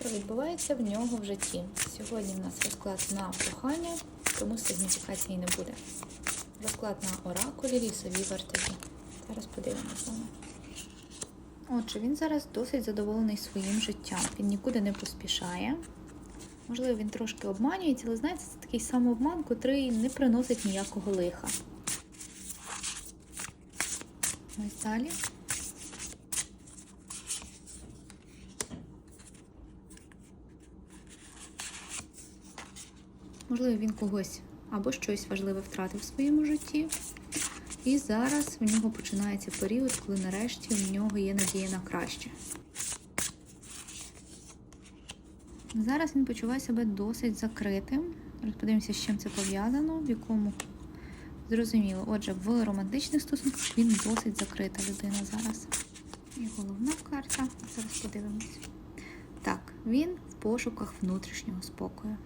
Що відбувається в нього в житті? Сьогодні в нас розклад на кохання, тому сигніфікації не буде. Розклад на оракулі, лісові вартові. Зараз подивимося. Отже, він зараз досить задоволений своїм життям. Він нікуди не поспішає. Можливо, він трошки обманюється, але знаєте, це такий самообман, котрий не приносить ніякого лиха. Ось далі. Можливо, він когось або щось важливе втратив в своєму житті. І зараз в нього починається період, коли нарешті в нього є надія на краще. Зараз він почуває себе досить закритим. Зараз подивимося, з чим це пов'язано, в якому зрозуміло. Отже, в романтичних стосунках він досить закрита людина зараз. І головна карта. Зараз подивимось. Так, він в пошуках внутрішнього спокою.